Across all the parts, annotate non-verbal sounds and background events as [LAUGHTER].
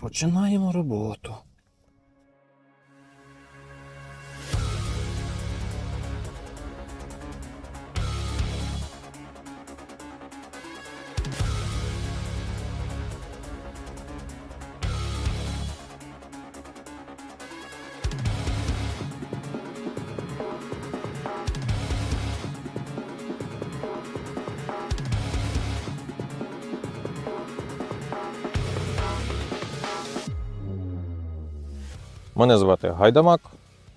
Починаємо роботу. Мене звати Гайдамак,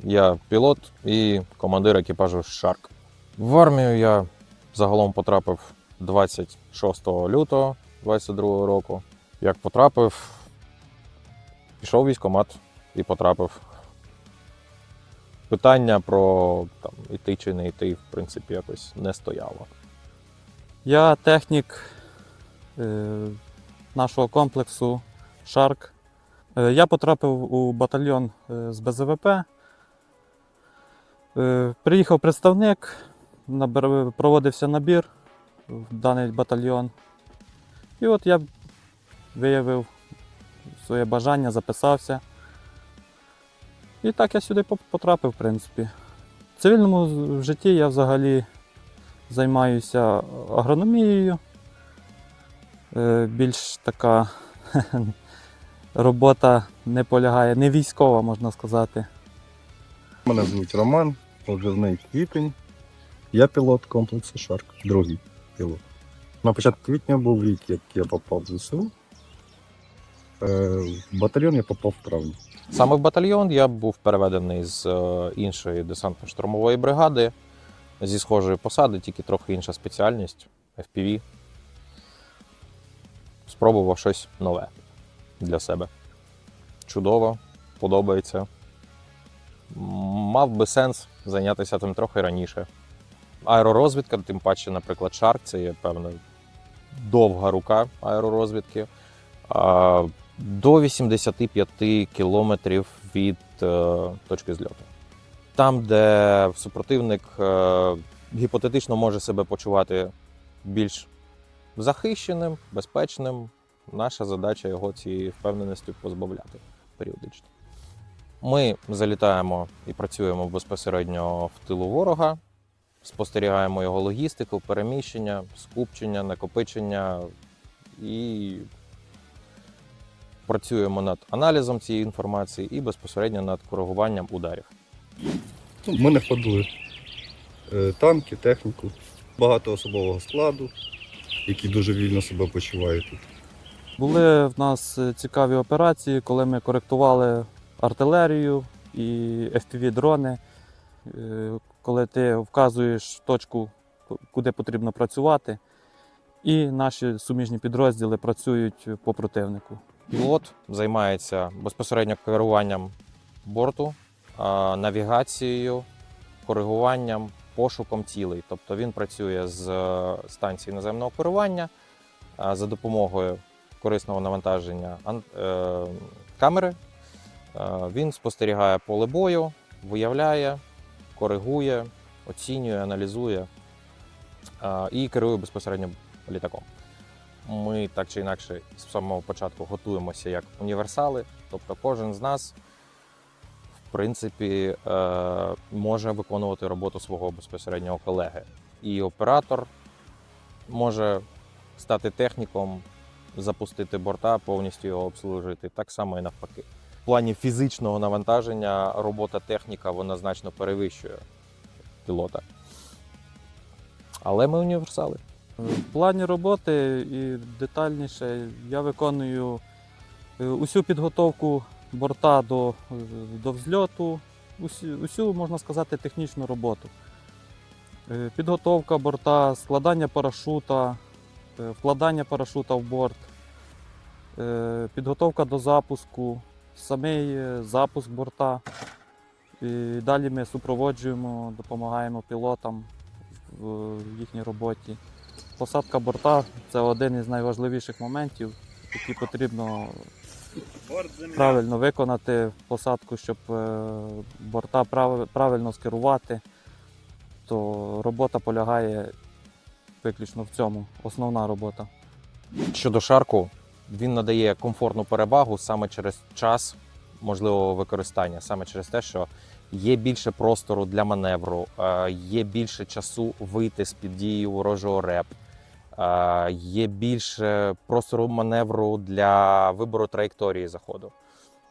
я пілот і командир екіпажу Шарк. В армію я загалом потрапив 26 лютого 22 року. Як потрапив, пішов військкомат і потрапив. Питання про там, іти чи не йти, в принципі, якось не стояло. Я технік е, нашого комплексу Шарк. Е, я потрапив у батальйон е, з БЗВП. Е, приїхав представник, проводився набір в даний батальйон. І от я виявив своє бажання, записався. І так я сюди потрапив, в принципі. В цивільному житті я взагалі займаюся агрономією. Більш така [LAUGHS] робота не полягає, не військова, можна сказати. Мене звуть Роман, позивний квітень. Я пілот комплексу Шарк, другий пілот. На початку квітня був рік, як я попав в ЗСУ. Е, В батальйон я попав в травні. Саме в батальйон я був переведений з е, іншої десантно-штурмової бригади зі схожої посади, тільки трохи інша спеціальність FPV. Спробував щось нове для себе. Чудово, подобається. Мав би сенс зайнятися тим трохи раніше. Аеророзвідка, тим паче, наприклад, Шарк, це є певна довга рука аеророзвідки. До 85 кілометрів від е, точки зльоту. Там, де супротивник е, гіпотетично може себе почувати більш захищеним, безпечним, наша задача його цієї впевненості позбавляти періодично. Ми залітаємо і працюємо безпосередньо в тилу ворога, спостерігаємо його логістику, переміщення, скупчення, накопичення і працюємо над аналізом цієї інформації і безпосередньо над коригуванням ударів. Ми не ходили е, танки, техніку, багато особового складу, які дуже вільно себе почувають тут. Були в нас е, цікаві операції, коли ми коректували артилерію і FPV-дрони. Е, Коли ти вказуєш точку, куди потрібно працювати, і наші суміжні підрозділи працюють по противнику. Пілот займається безпосередньо керуванням борту, навігацією, коригуванням, пошуком цілей. Тобто він працює з е, станції наземного керування за допомогою корисного навантаження е, камери. Е, Він спостерігає поле бою, виявляє, коригує, оцінює, аналізує е, і керує безпосередньо літаком. Ми так чи інакше з самого початку готуємося як універсали, тобто кожен з нас, в принципі, може виконувати роботу свого безпосереднього колеги. І оператор може стати техніком, запустити борта, повністю його обслужити. Так само і навпаки. В плані фізичного навантаження робота техніка вона значно перевищує пілота. Але ми універсали. В плані роботи і детальніше я виконую е, усю підготовку борта до, до взльоту, усю, усю, можна сказати, технічну роботу. Е, Підготовка борта, складання парашута, вкладання парашута в борт, е, підготовка до запуску, самий е, запуск борта. І далі ми супроводжуємо, допомагаємо пілотам в їхній роботі. Посадка борта це один із найважливіших моментів, які потрібно правильно виконати посадку, щоб е, борта правильно скерувати. То робота полягає виключно в цьому, основна робота. Щодо шарку, він надає комфортну перевагу саме через час можливого використання, саме через те, що є більше простору для маневру, е, є більше часу вийти з під дії ворожого реп, е, є більше простору маневру для вибору траєкторії заходу.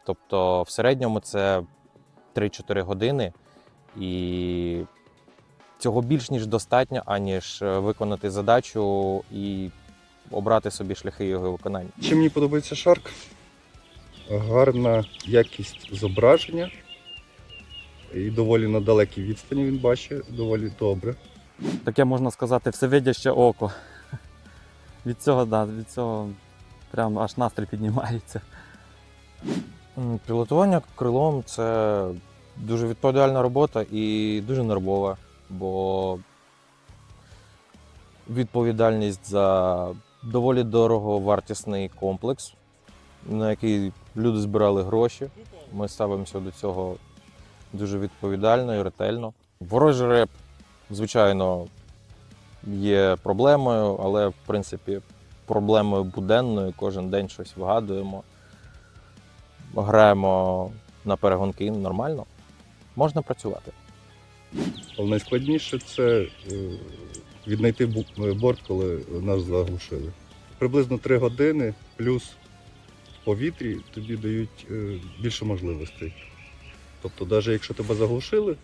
Тобто, в середньому це 3-4 години, і цього більш ніж достатньо, аніж е, виконати задачу і обрати собі шляхи його виконання. Чим мені подобається Shark? Гарна якість зображення. І доволі на далекій відстані він бачить доволі добре. Таке можна сказати, всевидяще око. [LAUGHS] Від цього, да, від цього прям аж настрій піднімається. Пілотування крилом це дуже відповідальна робота і дуже нервова, бо відповідальність за доволі дороговартісний комплекс, на який люди збирали гроші. Ми ставимося до цього дуже відповідально і ретельно. Ворожий реп, звичайно, є проблемою, але в принципі проблемою буденною. Кожен день щось вигадуємо граємо на перегонки нормально, можна працювати. Але найскладніше це е, віднайти е, борт, коли нас заглушили. Приблизно 3 години плюс в повітрі тобі дають е, більше можливостей. Тобто, навіть якщо тебе заглушили,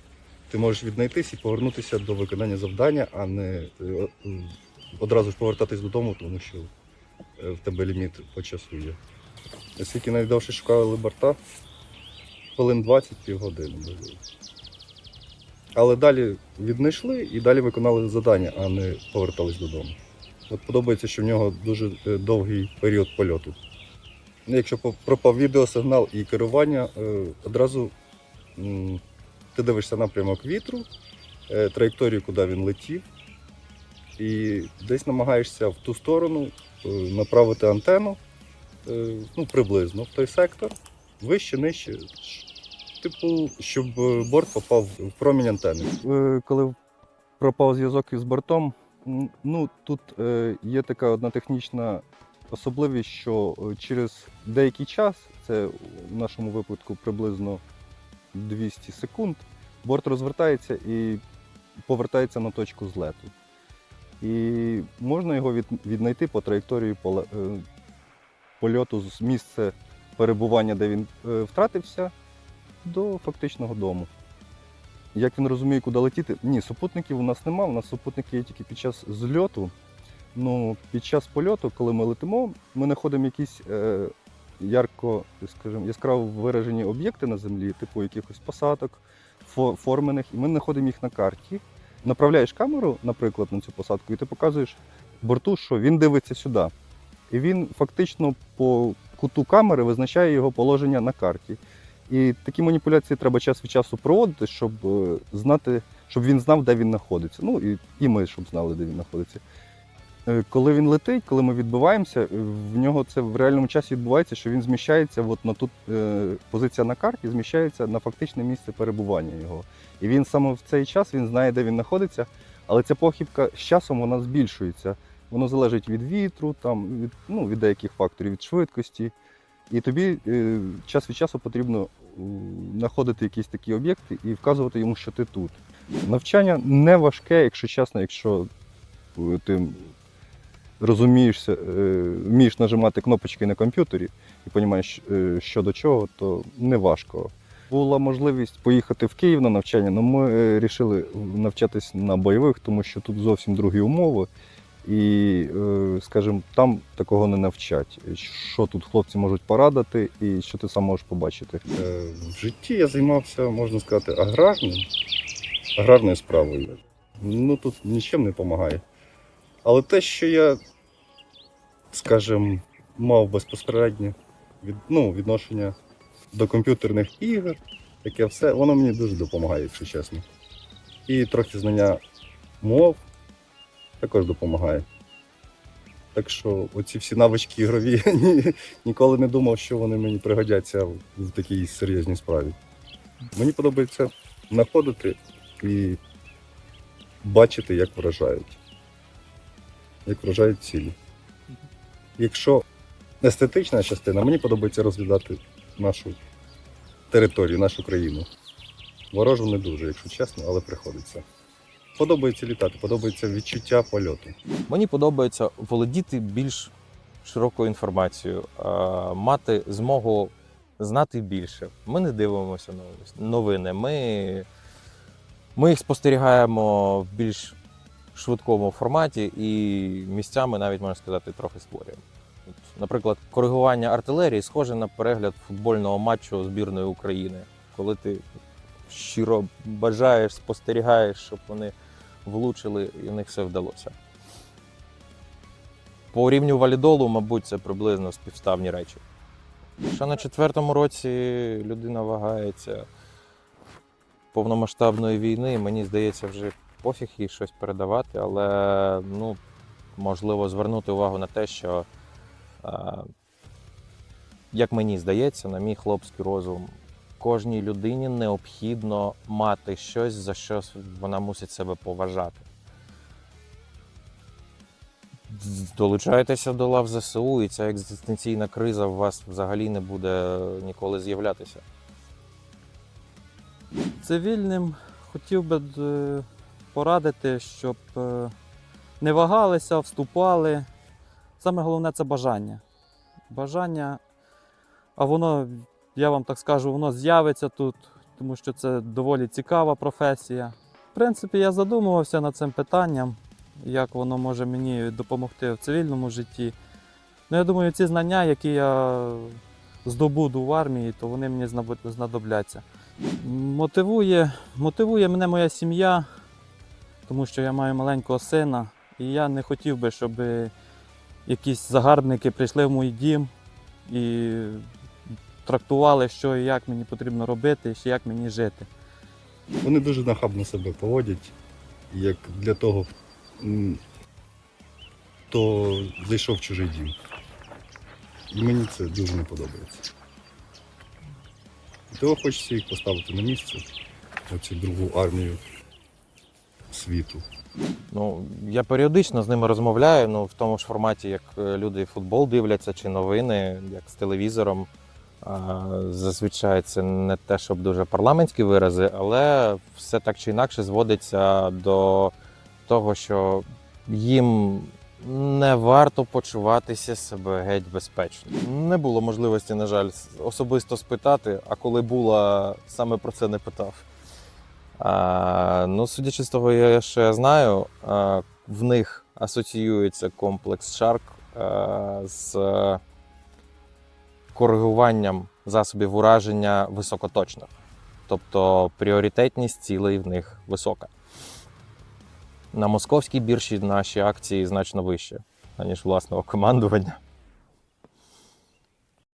ти можеш віднайтись і повернутися до виконання завдання, а не одразу ж повертатись додому, тому що в тебе ліміт по часу є. Наскільки найдовше шукали борта, хвилин 20 півгодини. можливо. Але далі віднайшли і далі виконали завдання, а не повертались додому. От подобається, що в нього дуже е, довгий період польоту. Якщо пропав відеосигнал і керування, е, одразу ти дивишся напрямок вітру, е, траєкторію, куди він летів, і десь намагаєшся в ту сторону направити антенну, ну, приблизно в той сектор, вище, нижче. Типу, щоб е, борт попав в промінь антени. Е, Коли пропав зв'язок із бортом, ну тут е, є така одна технічна особливість, що через деякий час, це в нашому випадку приблизно 200 секунд, борт розвертається і повертається на точку злету. І можна його віднайти по траєкторії польоту з місця перебування, де він втратився, до фактичного дому. Як він розуміє, куди летіти? Ні, супутників у нас нема. У нас супутники є тільки під час зльоту. Ну, під час польоту, коли ми летимо, ми знаходимо якісь е, ярко, скажімо, яскраво виражені об'єкти на землі, типу якихось посадок, фо- формених, і ми знаходимо їх на карті. Направляєш камеру, наприклад, на цю посадку, і ти показуєш борту, що він дивиться сюди. І він фактично по куту камери визначає його положення на карті. І такі маніпуляції треба час від часу проводити, щоб е, знати, щоб він знав, де він знаходиться. Ну і, і ми, щоб знали, де він знаходиться. Е, Коли він летить, коли ми відбиваємося, е, в нього це в реальному часі відбувається, що він зміщається от на тут позиція на карті, зміщається на фактичне місце перебування його. І він саме в цей час він знає, де він знаходиться, але ця похибка з часом вона збільшується. Воно залежить від вітру, там, від, ну, від деяких факторів, від швидкості. І тобі е, час від часу потрібно знаходити якісь такі об'єкти і вказувати йому, що ти тут. Навчання не важке, якщо чесно, якщо е, ти розумієшся, е, вмієш нажимати кнопочки на комп'ютері і розумієш, е, що до чого, то не важко. Була можливість поїхати в Київ на навчання, але ми вирішили навчатись на бойових, тому що тут зовсім другі умови. І, е, скажімо, там такого не навчать. Що тут хлопці можуть порадити і що ти сам можеш побачити? Е, В житті я займався, можна сказати, аграрним, аграрною справою. Ну тут нічим не допомагає. Але те, що я, скажімо, мав безпосереднє від, ну, відношення до комп'ютерних ігор, таке все, воно мені дуже допомагає, якщо чесно. І трохи знання мов також допомагає. Так що оці всі навички ігрові [LAUGHS] ні- ніколи не думав, що вони мені пригодяться в такій серйозній справі. Мені подобається знаходити і бачити, як вражають. Як вражають цілі. Якщо естетична частина. Мені подобається розглядати нашу територію, нашу країну. Ворожу не дуже, якщо чесно, але приходиться. Подобається літати, подобається відчуття польоту. Мені подобається володіти більш широкою інформацією, мати змогу знати більше. Ми не дивимося новини. Ми, ми їх спостерігаємо в більш швидкому форматі і місцями навіть можна сказати трохи створюємо. Наприклад, коригування артилерії схоже на перегляд футбольного матчу збірної України, коли ти щиро бажаєш, спостерігаєш, щоб вони влучили і в них все вдалося. По рівню валідолу, мабуть, це приблизно співставні речі. Що на четвертому році людина вагається повномасштабної війни, мені здається, вже пофіг їй щось передавати, але ну, можливо звернути увагу на те, що, е, як мені здається, на мій хлопський розум, кожній людині необхідно мати щось, за що вона мусить себе поважати. Долучайтеся до лав ЗСУ, і ця екзистенційна криза у вас взагалі не буде ніколи з'являтися. Цивільним хотів би е, порадити, щоб е, не вагалися, вступали. Саме головне це бажання. Бажання, а воно, я вам так скажу, воно з'явиться тут, тому що це доволі цікава професія. В принципі, я задумувався над цим питанням, як воно може мені допомогти в цивільному житті. Ну, я думаю, ці знання, які я здобуду в армії, то вони мені знадобляться. Мотивує, мотивує мене моя сім'я, тому що я маю маленького сина, і я не хотів би, щоб якісь загарбники прийшли в мій дім і трактували, що і як мені потрібно робити, і як мені жити. Вони дуже нахабно себе поводять, як для того, хто зайшов в чужий дім. І мені це дуже не подобається. І того хочеться їх поставити на місце, оцю другу армію світу. Ну, я періодично з ними розмовляю, ну, в тому ж форматі, як е, люди футбол дивляться чи новини, як з телевізором. Зазвичай це не те, щоб дуже парламентські вирази, але все так чи інакше зводиться до того, що їм не варто почуватися себе геть безпечно. Не було можливості, на жаль, особисто спитати, а коли була, саме про це не питав. А, ну, судячи з того, я що я знаю, в них асоціюється комплекс Shark з коригуванням засобів ураження високоточних. Тобто пріоритетність цілей в них висока. На московській бірші наші акції значно вище, аніж власного командування.